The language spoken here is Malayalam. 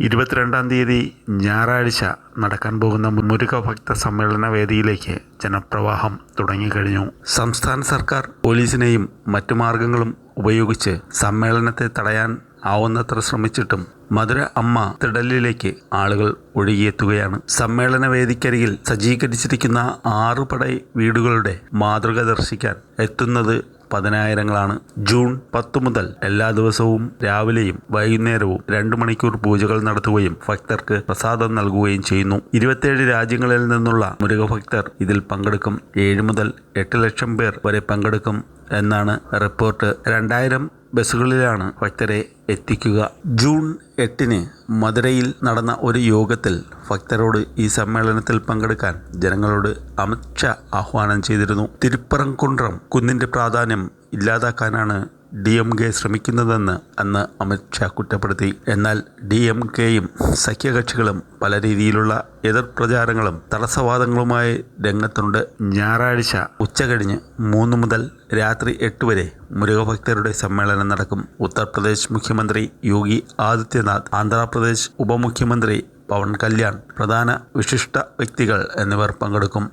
ഇരുപത്തിരണ്ടാം തീയതി ഞായറാഴ്ച നടക്കാൻ പോകുന്ന മുരുക ഭക്ത സമ്മേളന വേദിയിലേക്ക് ജനപ്രവാഹം തുടങ്ങിക്കഴിഞ്ഞു. സംസ്ഥാന സർക്കാർ പോലീസിനെയും മറ്റു മാർഗങ്ങളും ഉപയോഗിച്ച് സമ്മേളനത്തെ തടയാൻ ആവുന്നത്ര ശ്രമിച്ചിട്ടും മധുര അമ്മ തിടലിലേക്ക് ആളുകൾ ഒഴുകിയെത്തുകയാണ്. സമ്മേളന വേദിക്കരികിൽ സജ്ജീകരിച്ചിരിക്കുന്ന ആറുപടൈ വീടുകളുടെ മാതൃക ദർശിക്കാൻ എത്തുന്നത് പതിനായിരങ്ങളാണ്. ജൂൺ പത്ത് മുതൽ എല്ലാ ദിവസവും രാവിലെയും വൈകുന്നേരവും രണ്ട് മണിക്കൂർ പൂജകൾ നടത്തുകയും ഭക്തർക്ക് പ്രസാദം നൽകുകയും ചെയ്യുന്നു. ഇരുപത്തിയേഴ് രാജ്യങ്ങളിൽ നിന്നുള്ള മുരുകഭക്തർ ഇതിൽ പങ്കെടുക്കും. ഏഴ് മുതൽ എട്ട് ലക്ഷം പേർ വരെ പങ്കെടുക്കും എന്നാണ് റിപ്പോർട്ട്. രണ്ടായിരം ബസ്സുകളിലാണ് ഭക്തരെ എത്തിക്കുക. ജൂൺ എട്ടിന് മധുരയിൽ നടന്ന ഒരു യോഗത്തിൽ ഭക്തരോട് ഈ സമ്മേളനത്തിൽ പങ്കെടുക്കാൻ ജനങ്ങളോട് അമിത്ഷാ ആഹ്വാനം ചെയ്തിരുന്നു. തിരുപ്പറംകുണ്ട്രം കുന്നിന്റെ പ്രാധാന്യം ഇല്ലാതാക്കാനാണ് ഡി എം കെ ശ്രമിക്കുന്നതെന്ന് അന്ന് അമിത്ഷാ കുറ്റപ്പെടുത്തി. എന്നാൽ ഡി എം കെയും സഖ്യകക്ഷികളും പല രീതിയിലുള്ള എതിർ പ്രചാരങ്ങളും തടസ്സവാദങ്ങളുമായി രംഗത്തുണ്ട്. ഞായറാഴ്ച ഉച്ച കഴിഞ്ഞ് മൂന്ന് മുതൽ രാത്രി എട്ട് വരെ മുരുകഭക്തരുടെ സമ്മേളനം നടക്കും. ഉത്തർപ്രദേശ് മുഖ്യമന്ത്രി യോഗി ആദിത്യനാഥ് ആന്ധ്രാപ്രദേശ് ഉപമുഖ്യമന്ത്രി പവൻ കല്യാൺ പ്രധാന വിശിഷ്ട വ്യക്തികൾ എന്നിവർ പങ്കെടുക്കും.